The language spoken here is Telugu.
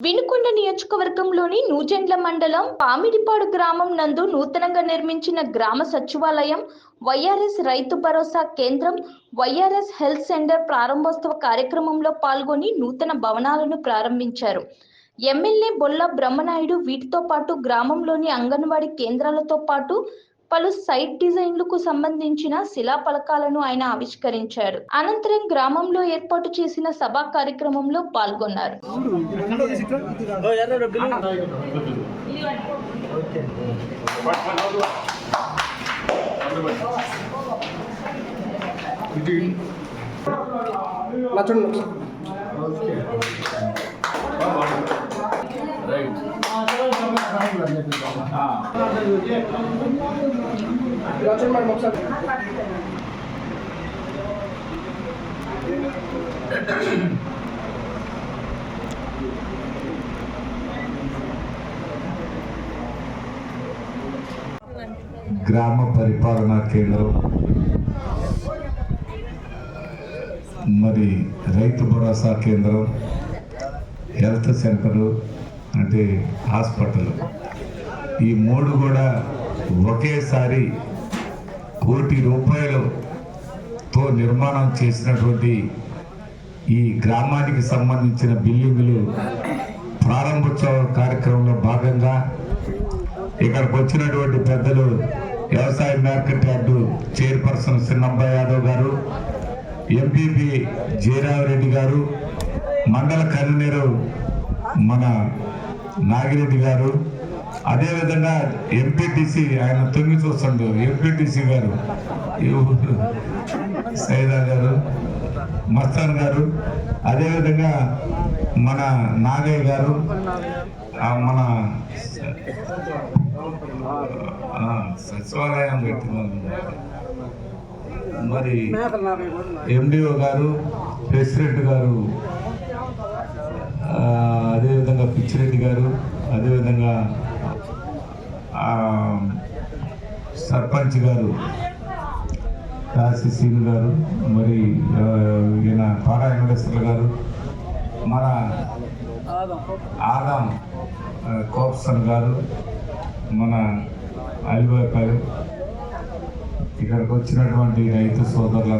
వినుకొండ నియోజకవర్గంలోని నూజెండ్ల మండలం పామిడిపాడు గ్రామం నందు నూతనంగా నిర్మించిన గ్రామ సచివాలయం వైఆర్ఎస్ రైతు భరోసా కేంద్రం వైఆర్ఎస్ హెల్త్ సెంటర్ ప్రారంభోత్సవ కార్యక్రమంలో పాల్గొని నూతన భవనాలను ప్రారంభించారు. ఎమ్మెల్యే బొల్ల బ్రహ్మనాయుడు వీటితో పాటు గ్రామంలోని అంగన్వాడీ కేంద్రాలతో పాటు పలు సైట్ డిజైన్లకు సంబంధించిన శిలా ఫలకాలను ఆయన ఆవిష్కరించారు. అనంతరం గ్రామంలో ఏర్పాటు చేసిన సభా కార్యక్రమంలో పాల్గొన్నారు. నా చూడండి మేడం ఒకసారి గ్రామ పరిపాలనా కేంద్రం మరి రైతు భరోసా కేంద్రం హెల్త్ సెంటరు అంటే హాస్పిటల్ ఈ మూడు కూడా ఒకేసారి కోటి రూపాయలతో నిర్మాణం చేసినటువంటి ఈ గ్రామానికి సంబంధించిన బిల్డింగులు ప్రారంభోత్సవ కార్యక్రమంలో భాగంగా ఇక్కడికి వచ్చినటువంటి పెద్దలు వ్యవసాయ market yard chairperson Sinnabba Yadav గారు ఎంపీపీ జయరావ్ రెడ్డి గారు మండల కన్వీనరు మన నాగిరెడ్డి గారు అదేవిధంగా ఎంపీటీసీ ఆయన తొంగి చూస్తుండు. ఎంపీటీసీ గారు సైదా గారు మస్తాన్ గారు అదేవిధంగా మన నాగయ్య గారు మన సచివాలయం పెట్టినారు. మరి ఎండిఓ గారు ప్రెసిడెంట్ గారు అదేవిధంగా పిచ్చిరెడ్డి గారు అదేవిధంగా సర్పంచ్ గారు కాశీ గారు మరి ఈయన పారా వెంకటేశ్వర గారు మన ఆదాం కోప్సన్ గారు మన అలిబాయ్ గారు ఇక్కడికి వచ్చినటువంటి రైతు సోదరుల